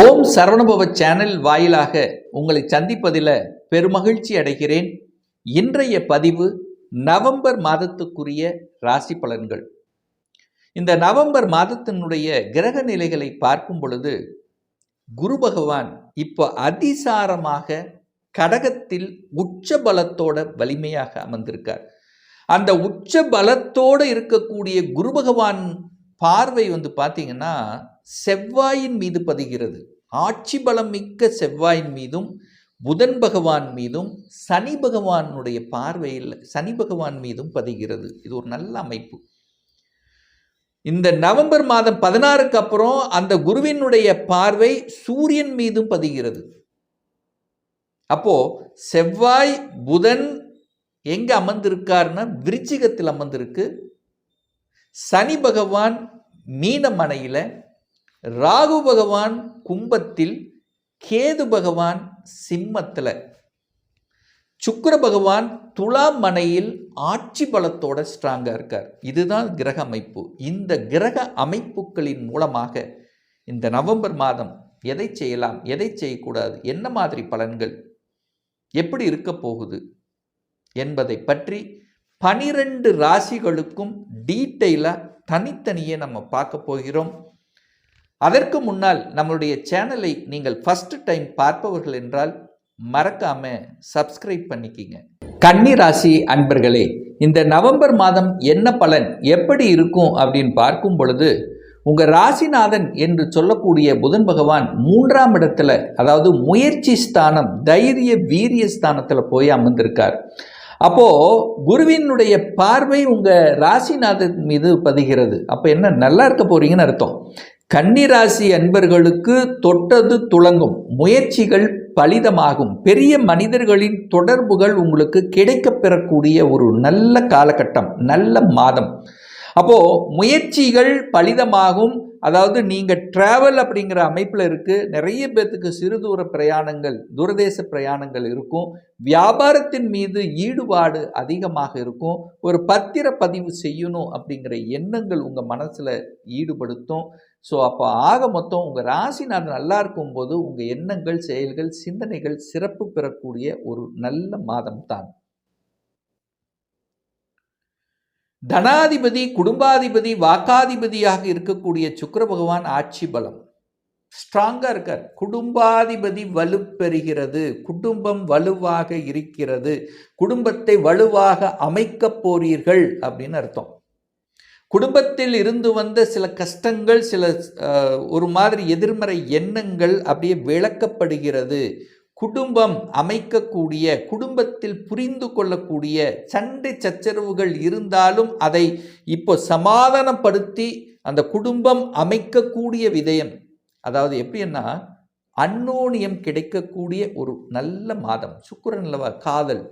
ஓம் Saravanabhava channel வாயிலாக உங்களை சந்திப்பதில் பெருமகிழ்ச்சி அடைகிறேன். இன்றைய பதிவு நவம்பர் மாதத்துக்குரிய ராசி பலன்கள். இந்த நவம்பர் மாதத்தினுடைய கிரக நிலைகளை பார்க்கும் பொழுது குரு பகவான் இப்போ அதிசாரமாக கடகத்தில் உச்ச பலத்தோட வலிமையாக அமர்ந்திருக்கார். அந்த உச்ச பலத்தோடு இருக்கக்கூடிய குரு பகவான் பார்வை வந்து பார்த்தீங்கன்னா செவ்வாயின் மீது பதிகிறது. ஆட்சி பலம் மிக்க செவ்வாயின் மீதும் புதன் பகவான் மீதும் சனி பகவானுடைய பார்வையில் சனி பகவான் மீதும் பதிகிறது. இது ஒரு நல்ல அமைப்பு. இந்த நவம்பர் மாதம் பதினாறுக்கு அப்புறம் அந்த குருவினுடைய பார்வை சூரியன் மீதும் பதிகிறது. அப்போ செவ்வாய் புதன் எங்க அமர்ந்திருக்காருன்னா விருச்சிகத்தில் அமர்ந்திருக்கு. சனி பகவான் மீனமனையில் ராகு பகவான் கும்பத்தில் கேது பகவான் சிம்மத்தில். சுக்கர பகவான் துலாம் மனையில் ஆட்சி பலத்தோட ஸ்ட்ராங்காக இருக்கார். இதுதான் கிரக அமைப்பு. இந்த கிரக அமைப்புகளின் மூலமாக இந்த நவம்பர் மாதம் எதை செய்யலாம் எதை செய்யக்கூடாது என்ன மாதிரி பலன்கள் எப்படி இருக்க போகுது என்பதை பற்றி பனிரெண்டு ராசிகளுக்கும் டீட்டெயிலாக தனித்தனியே நம்ம பார்க்க போகிறோம். அதற்கு முன்னால் நம்மளுடைய சேனலை நீங்கள் ஃபஸ்ட்டு டைம் பார்ப்பவர்கள் என்றால் மறக்காம சப்ஸ்கிரைப் பண்ணிக்கிங்க. கன்னி ராசி அன்பர்களே இந்த நவம்பர் மாதம் என்ன பலன் எப்படி இருக்கும் அப்படின்னு பார்க்கும் பொழுது உங்கள் ராசிநாதன் என்று சொல்லக்கூடிய புதன் பகவான் மூன்றாம் இடத்துல அதாவது முயற்சி ஸ்தானம் தைரிய வீரிய ஸ்தானத்தில் போய் அமர்ந்திருக்கார். அப்போது குருவினுடைய பார்வை உங்கள் ராசிநாதன் மீது பதிகிறது. அப்போ என்ன நல்லா இருக்க போகிறீங்கன்னு அர்த்தம். கன்னிராசி அன்பர்களுக்கு தொட்டது துளங்கும் முயற்சிகள் பலிதமாகும். பெரிய மனிதர்களின் தொடர்புகள் உங்களுக்கு கிடைக்கப் பெறக்கூடிய ஒரு நல்ல காலகட்டம் நல்ல மாதம். அப்போ முயற்சிகள் பலிதமாகும். அதாவது நீங்கள் ட்ராவல் அப்படிங்கிற அமைப்பில் இருக்குது நிறைய பேர்த்துக்கு சிறு தூர பிரயாணங்கள் தூரதேச பிரயாணங்கள் இருக்கும். வியாபாரத்தின் மீது ஈடுபாடு அதிகமாக இருக்கும். ஒரு பத்திர பதிவு செய்யணும் அப்படிங்கிற எண்ணங்கள் உங்கள் மனசில் ஈடுபடுத்தும். ஸோ அப்போ ஆக மொத்தம் உங்கள் ராசி நான் நல்லா இருக்கும்போது உங்கள் எண்ணங்கள் செயல்கள் சிந்தனைகள் சிறப்பு பெறக்கூடிய ஒரு நல்ல மாதம் தான் தனாதிபதி குடும்பாதிபதி வாக்காதிபதியாக இருக்கக்கூடிய சுக்கர பகவான் ஆட்சி பலம். ஸ்ட்ராங்காக இருக்கார். குடும்பாதிபதி வலுப்பெறுகிறது. குடும்பம் வலுவாக இருக்கிறது. குடும்பத்தை வலுவாக அமைக்கப் போறீர்கள் அப்படின்னு அர்த்தம். குடும்பத்தில் இருந்து வந்த சில கஷ்டங்கள் சில ஒரு மாதிரி எதிர்மறை எண்ணங்கள் அப்படியே விளக்கப்படுகிறது. குடும்பம் அமைக்கக்கூடிய குடும்பத்தில் புரிந்து கொள்ளக்கூடிய சண்டை சச்சரவுகள் இருந்தாலும் அதை இப்போ சமாதானப்படுத்தி அந்த குடும்பம் அமைக்கக்கூடிய விதயம். அதாவது எப்படின்னா அன்னோனியம் கிடைக்கக்கூடிய ஒரு நல்ல மாதம். சுக்கிரன் அல்லவா காதல்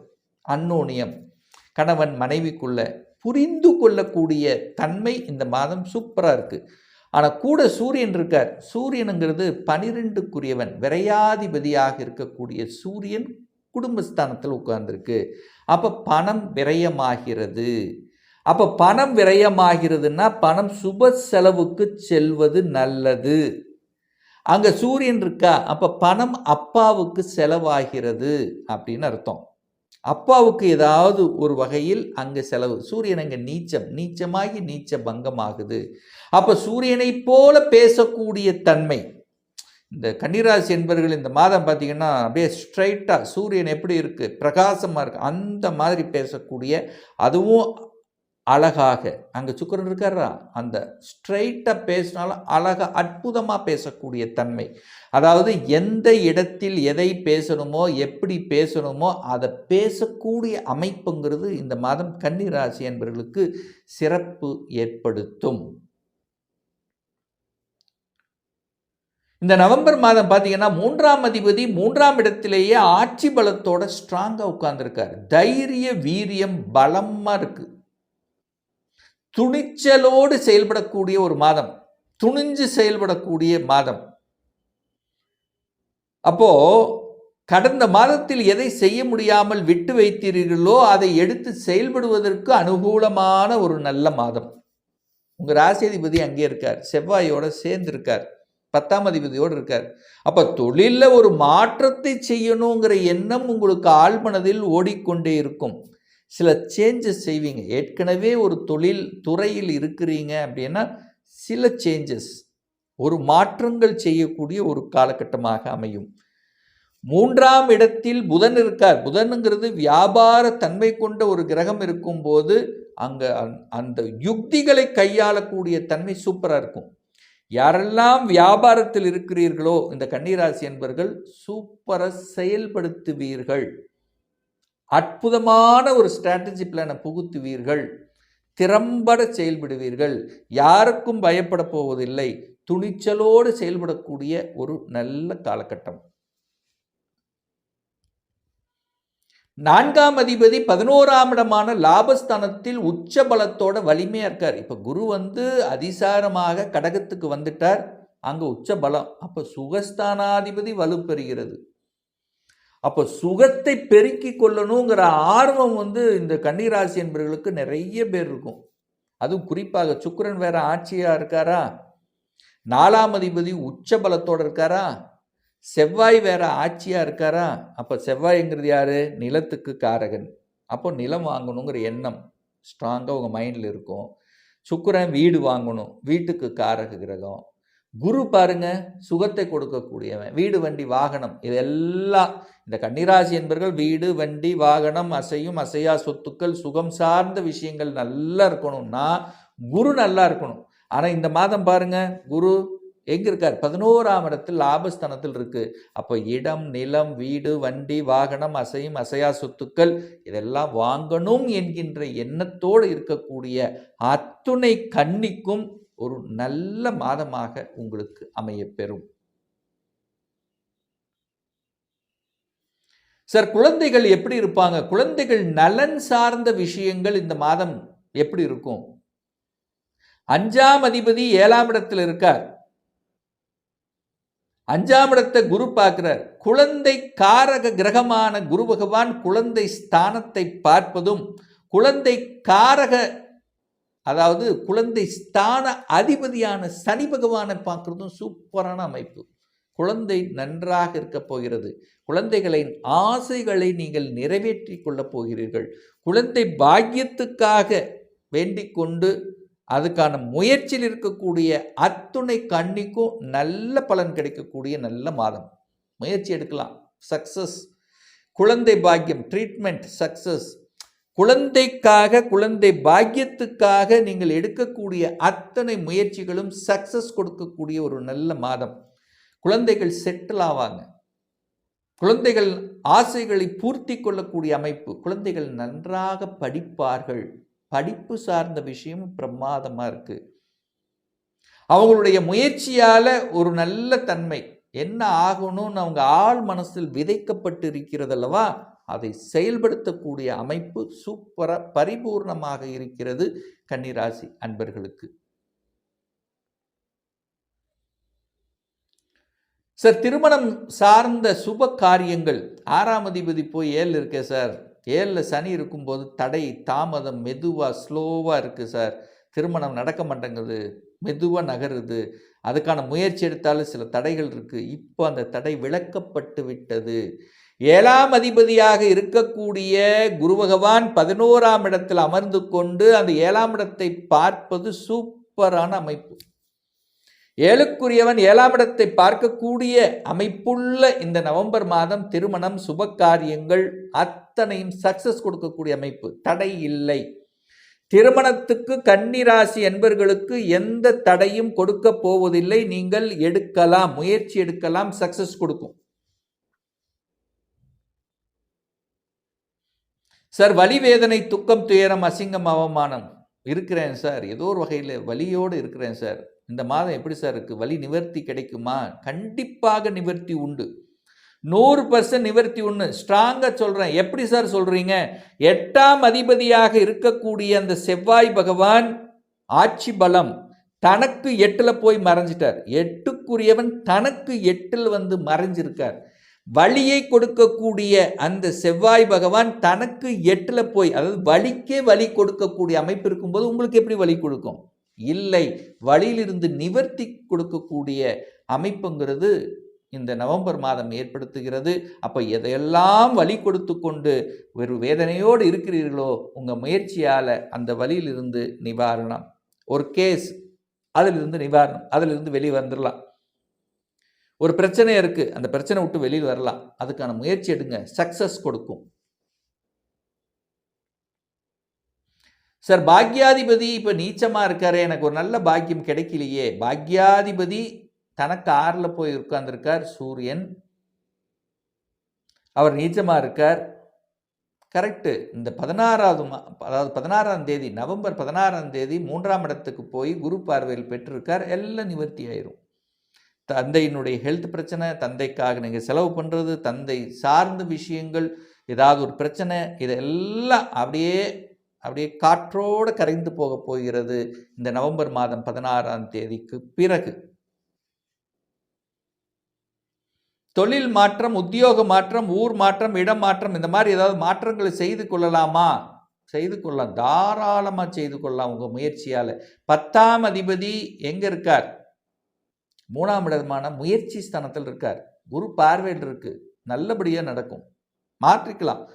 அன்னோனியம். கணவன் மனைவிக்குள்ள புரிந்து கொள்ளக்கூடிய தன்மை இந்த மாதம் சூப்பராக இருக்குது ஆனால் கூட சூரியன் இருக்கார். சூரியனுங்கிறது பனிரெண்டுக்குரியவன் விரையாதிபதியாக இருக்கக்கூடிய சூரியன் குடும்பஸ்தானத்தில் உட்கார்ந்துருக்கு. அப்போ பணம் விரயமாகிறது. அப்போ பணம் விரயமாகிறதுனா பணம் சுப செலவுக்கு செல்வது நல்லது. அங்கே சூரியன் இருக்கா? அப்போ பணம் அப்பாவுக்கு செலவாகிறது அப்படின்னு அர்த்தம். அப்பாவுக்கு ஏதாவது ஒரு வகையில் அங்கே செலவு. சூரியன் அங்கே நீச்சம். நீச்சமாகி நீச்ச பங்கமாகுது. அப்போ சூரியனைப் போல பேசக்கூடிய தன்மை. இந்த கன்னிராசி என்பவர்கள் இந்த மாதம் பார்த்தீங்கன்னா அப்படியே ஸ்ட்ரைட்டாக சூரியன் எப்படி இருக்குது பிரகாசமாக இருக்குது அந்த மாதிரி பேசக்கூடிய அதுவும் அழகாக அங்கே சுக்கரன் இருக்காரா? அந்த ஸ்ட்ரைட்டாக பேசினாலும் அழகாக அற்புதமாக பேசக்கூடிய தன்மை. அதாவது எந்த இடத்தில் எதை பேசணுமோ எப்படி பேசணுமோ அதை பேசக்கூடிய அமைப்புங்கிறது இந்த மாதம் கன்னி ராசி என்பவர்களுக்கு சிறப்பு ஏற்படுத்தும். இந்த நவம்பர் மாதம் பார்த்தீங்கன்னா மூன்றாம் அதிபதி மூன்றாம் இடத்திலேயே ஆட்சி பலத்தோட ஸ்ட்ராங்காக உட்கார்ந்துருக்காரு. தைரிய வீரியம் பலமாக இருக்குது துணிச்சலோடு செயல்படக்கூடிய ஒரு மாதம். துணிஞ்சு செயல்படக்கூடிய மாதம். அப்போ கடந்த மாதத்தில் எதை செய்ய முடியாமல் விட்டு வைத்தீர்களோ அதை எடுத்து செயல்படுவதற்கு அனுகூலமான ஒரு நல்ல மாதம். உங்கள் ராசியதிபதி அங்கே இருக்கார். செவ்வாயோட சேர்ந்து இருக்கார் பத்தாம் அதிபதியோடு இருக்கார். அப்போ தொழிலில் ஒரு மாற்றத்தை செய்யணுங்கிற எண்ணம் உங்களுக்கு ஆழ்மனதில் ஓடிக்கொண்டே இருக்கும். சில சேஞ்சஸ் செய்வீங்க. ஏற்கனவே ஒரு தொழில் துறையில் இருக்கிறீங்க அப்படின்னா சில சேஞ்சஸ் ஒரு மாற்றங்கள் செய்யக்கூடிய ஒரு காலகட்டமாக அமையும். மூன்றாம் இடத்தில் புதன் இருக்கார். புதனுங்கிறது வியாபார தன்மை கொண்ட ஒரு கிரகம் இருக்கும்போது அங்கே அந்த யுக்திகளை கையாளக்கூடிய தன்மை சூப்பராக இருக்கும். யாரெல்லாம் வியாபாரத்தில் இருக்கிறீர்களோ இந்த கன்னிராசி என்பர்கள் சூப்பராக செயல்படுத்துவீர்கள். அற்புதமான ஒரு ஸ்ட்ராட்டஜி பிளானை புகுத்துவீர்கள். திறம்பட செயல்படுவீர்கள். யாருக்கும் பயப்பட போவதில்லை. துணிச்சலோடு செயல்படக்கூடிய ஒரு நல்ல காலகட்டம். நான்காம் அதிபதி பதினோராம் இடமான லாபஸ்தானத்தில் உச்ச பலத்தோட வலிமையாக இருக்கார். இப்போ குரு வந்து அதிசாரமாக கடகத்துக்கு வந்துட்டார். அங்கே உச்ச பலம் அப்போ சுகஸ்தானாதிபதி வலுப்பெறுகிறது. அப்போ சுகத்தை பெருக்கி கொள்ளணுங்கிற ஆர்வம் வந்து இந்த கன்னிராசி என்பவர்களுக்கு நிறைய பேர் இருக்கும். அதுவும் குறிப்பாக சுக்கரன் வேற ஆட்சியாக இருக்காரா? நாலாம் அதிபதி உச்ச பலத்தோடு இருக்காரா? செவ்வாய் வேற ஆட்சியாக இருக்காரா? அப்போ செவ்வாய்ங்கிறது யார்? நிலத்துக்கு காரகன். அப்போ நிலம் வாங்கணுங்கிற எண்ணம் ஸ்ட்ராங்காக உங்கள் மைண்டில் இருக்கும். சுக்கரன் வீடு வாங்கணும். வீட்டுக்கு காரக கிரகம். குரு பாருங்க சுகத்தை கொடுக்கக்கூடியவன். வீடு வண்டி வாகனம் இதெல்லாம் இந்த கன்னிராசி என்பர்கள் வீடு வண்டி வாகனம் அசையும் அசையா சொத்துக்கள் சுகம் சார்ந்த விஷயங்கள் நல்லா இருக்கணும்னா குரு நல்லா இருக்கணும். ஆனால் இந்த மாதம் பாருங்க குரு எங்கே இருக்கார்? பதினோராம் இடத்தில் லாபஸ்தானத்தில் இருக்கு. அப்போ இடம் நிலம் வீடு வண்டி வாகனம் அசையும் அசையா சொத்துக்கள் இதெல்லாம் வாங்கணும் என்கின்ற எண்ணத்தோடு இருக்கக்கூடிய அத்துணை கன்னிக்கும் ஒரு நல்ல மாதமாக உங்களுக்கு அமையப்பெறும். சார் குழந்தைகள் எப்படி இருப்பாங்க? குழந்தைகள் நலன் சார்ந்த விஷயங்கள் இந்த மாதம் எப்படி இருக்கும்? அஞ்சாம் அதிபதி ஏழாம் இடத்தில் இருக்கார். அஞ்சாம் இடத்தை குரு பார்க்கிறார். குழந்தை காரக கிரகமான குரு பகவான் குழந்தை ஸ்தானத்தை பார்ப்பதும் குழந்தை காரக அதாவது குழந்தை ஸ்தான அதிபதியான சனி பகவானை பார்க்குறதும் சூப்பரான அமைப்பு. குழந்தை நன்றாக இருக்க போகிறது. குழந்தைகளின் ஆசைகளை நீங்கள் நிறைவேற்றி கொள்ளப் போகிறீர்கள். குழந்தை பாக்கியத்துக்காக வேண்டிக் கொண்டு அதுக்கான முயற்சியில் இருக்கக்கூடிய அத்துணை கண்ணிக்கும் நல்ல பலன் கிடைக்கக்கூடிய நல்ல மாதம். முயற்சி எடுக்கலாம். சக்சஸ். குழந்தை பாக்கியம் ட்ரீட்மெண்ட் சக்சஸ். குழந்தைக்காக குழந்தை பாக்கியத்துக்காக நீங்கள் எடுக்கக்கூடிய அத்தனை முயற்சிகளும் சக்சஸ் கொடுக்கக்கூடிய ஒரு நல்ல மாதம். குழந்தைகள் செட்டில் ஆவாங்க. குழந்தைகள் ஆசைகளை பூர்த்தி கொள்ளக்கூடிய அமைப்பு. குழந்தைகள் நன்றாக படிப்பார்கள். படிப்பு சார்ந்த விஷயம் பிரமாதமாக இருக்குது அவங்களுடைய முயற்சியால் ஒரு நல்ல தன்மை. என்ன ஆகணும்னு அவங்க ஆள் மனசில் விதைக்கப்பட்டு இருக்கிறதல்லவா அதை செயல்படுத்தக்கூடிய அமைப்பு சூப்பராக பரிபூர்ணமாக இருக்கிறது கன்னிராசி அன்பர்களுக்கு. சார் திருமணம் சார்ந்த சுப காரியங்கள். ஆறாம் அதிபதி போய் ஏழு இருக்கே சார். ஏழில் சனி இருக்கும்போது தடை தாமதம் மெதுவாக ஸ்லோவாக இருக்குது சார். திருமணம் நடக்க மாட்டேங்குது. மெதுவாக நகருது. அதுக்கான முயற்சி எடுத்தாலும் சில தடைகள் இருக்குது இப்போ அந்த தடை விளக்கப்பட்டு விட்டது. ஏழாம் அதிபதியாக இருக்கக்கூடிய குரு பகவான் பதினோராம் இடத்தில் அமர்ந்து கொண்டு அந்த ஏழாம் இடத்தை பார்ப்பது சூப்பரான அமைப்பு. ஏழுக்குரியவன் ஏழாம் இடத்தை பார்க்கக்கூடிய அமைப்புள்ள இந்த நவம்பர் மாதம் திருமணம் சுப காரியங்கள் அத்தனையும் சக்சஸ் கொடுக்கக்கூடிய அமைப்பு. தடை இல்லை. திருமணத்துக்கு கன்னிராசி என்பர்களுக்கு எந்த தடையும் கொடுக்க போவதில்லை. நீங்கள் எடுக்கலாம் முயற்சி எடுக்கலாம் சக்சஸ் கொடுக்கும். சார் வலி வேதனை துக்கம் துயரம் அசிங்கம் அவமானம். இருக்கிறேன் சார். ஏதோ ஒரு வகையில் வலியோடு இருக்கிறேன் சார். இந்த மாதம் எப்படி சார் இருக்குது வலி நிவர்த்தி கிடைக்குமா? கண்டிப்பாக நிவர்த்தி உண்டு. நூறு பர்சன்ட் நிவர்த்தி ஒன்று ஸ்ட்ராங்காக சொல்கிறேன் எப்படி சார் சொல்கிறீங்க எட்டாம் அதிபதியாக இருக்கக்கூடிய அந்த செவ்வாய் பகவான் ஆட்சி பலம் தனக்கு எட்டில் போய் மறைஞ்சிட்டார். எட்டுக்குரியவன் தனக்கு எட்டில் வந்து மறைஞ்சிருக்கார். வழியை கொடுக்கக்கூடிய அந்த செவ்வாய் பகவான் தனக்கு எட்டில் போய் அதாவது வழிக்கே வழி கொடுக்கக்கூடிய அமைப்பு இருக்கும்போது உங்களுக்கு எப்படி வழி கொடுக்கும்? இல்லை வழியிலிருந்து நிவர்த்தி கொடுக்கக்கூடிய அமைப்புங்கிறது இந்த நவம்பர் மாதம் ஏற்படுத்துகிறது. அப்போ எதையெல்லாம் வழி கொடுத்து கொண்டு ஒரு வேதனையோடு இருக்கிறீர்களோ உங்கள் முயற்சியால் அந்த வழியிலிருந்து நிவாரணம். ஒரு கேஸ் அதிலிருந்து நிவாரணம் அதிலிருந்து வெளியே வந்துடலாம் ஒரு பிரச்சனை இருக்குது அந்த பிரச்சனை விட்டு வெளியில் வரலாம். அதுக்கான முயற்சி எடுங்க. சக்ஸஸ் கொடுக்கும். சார் பாக்யாதிபதி இப்போ நீச்சமாக இருக்காரு. எனக்கு ஒரு நல்ல பாக்கியம் கிடைக்கலையே. பாக்யாதிபதி தனக்கு ஆறில் போய் உட்கார்ந்துருக்கார். சூரியன். அவர் நீச்சமாக இருக்கார். கரெக்டு இந்த பதினாறாவது மா அதாவது பதினாறாம் தேதி நவம்பர் பதினாறாம் தேதி மூன்றாம் இடத்துக்கு போய் குரு பார்வையில் பெற்றிருக்கார். எல்லாம் நிவர்த்தி ஆயிரும். தந்தையினுடைய ஹெல்த் பிரச்சனை தந்தைக்காக நீங்கள் செலவு பண்ணுறது தந்தை சார்ந்த விஷயங்கள் ஏதாவது ஒரு பிரச்சனை இதெல்லாம் அப்படியே அப்படியே காற்றோடு கரைந்து போக போகிறது இந்த நவம்பர் மாதம் பதினாறாம் தேதிக்கு பிறகு. தொழில் மாற்றம் உத்தியோக மாற்றம் ஊர் மாற்றம் இடம் மாற்றம் இந்த மாதிரி ஏதாவது மாற்றங்களை செய்து கொள்ளலாமா? செய்து கொள்ளலாம். தாராளமாக செய்து கொள்ளலாம் உங்கள் முயற்சியால். பத்தாம் அதிபதி எங்கே இருக்கார்? மூணாம் இடமான முயற்சி ஸ்தானத்தில் இருக்கார். குரு பார்வையில் இருக்கு. நல்லபடியாக நடக்கும். மாற்றிக்கலாம்.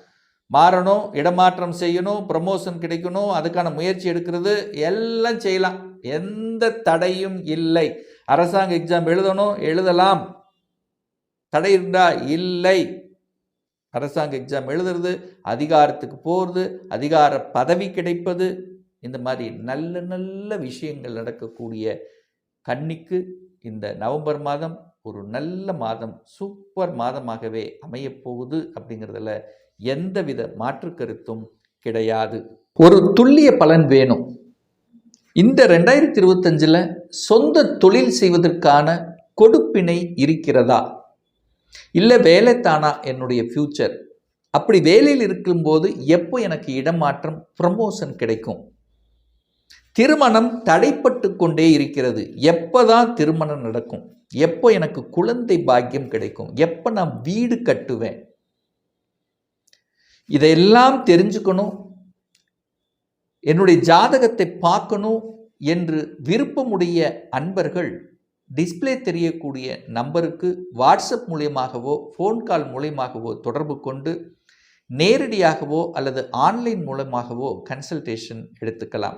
மாறணும் இடமாற்றம் செய்யணும் ப்ரமோஷன் கிடைக்கணும் அதுக்கான முயற்சி எடுக்கிறது எல்லாம் செய்யலாம். எந்த தடையும் இல்லை. அரசாங்க எக்ஸாம் எழுதணும் எழுதலாம். தடை இருந்தா இல்லை. அரசாங்க எக்ஸாம் எழுதுறது அதிகாரத்துக்கு போகிறது அதிகார பதவி கிடைப்பது இந்த மாதிரி நல்ல நல்ல விஷயங்கள் நடக்கக்கூடிய கன்னிக்கு இந்த நவம்பர் மாதம் ஒரு நல்ல மாதம் சூப்பர் மாதமாகவே அமையப்போகுது அப்படிங்கிறதுல எந்தவித மாற்று கருத்தும் கிடையாது. ஒரு துல்லிய பலன் வேணும். இந்த ரெண்டாயிரத்தி இருபத்தஞ்சில் சொந்த தொழில் செய்வதற்கான கொடுப்பினை இருக்கிறதா? இல்லை வேலை தானா என்னுடைய ஃப்யூச்சர் அப்படி வேலையில் இருக்கும்போது எப்போ எனக்கு இடமாற்றம் ப்ரமோஷன் கிடைக்கும்? திருமணம் தடைப்பட்டு கொண்டே இருக்கிறது. எப்போதான் திருமணம் நடக்கும்? எப்போ எனக்கு குழந்தை பாக்கியம் கிடைக்கும்? எப்போ நான் வீடு கட்டுவேன்? இதையெல்லாம் தெரிஞ்சுக்கணும். என்னுடைய ஜாதகத்தை பார்க்கணும் என்று விருப்பமுடைய அன்பர்கள் டிஸ்பிளே தெரியக்கூடிய நம்பருக்கு வாட்ஸ்அப் மூலியமாகவோ ஃபோன் கால் மூலியமாகவோ தொடர்பு கொண்டு நேரடியாகவோ அல்லது ஆன்லைன் மூலமாகவோ கன்சல்டேஷன் எடுத்துக்கலாம்.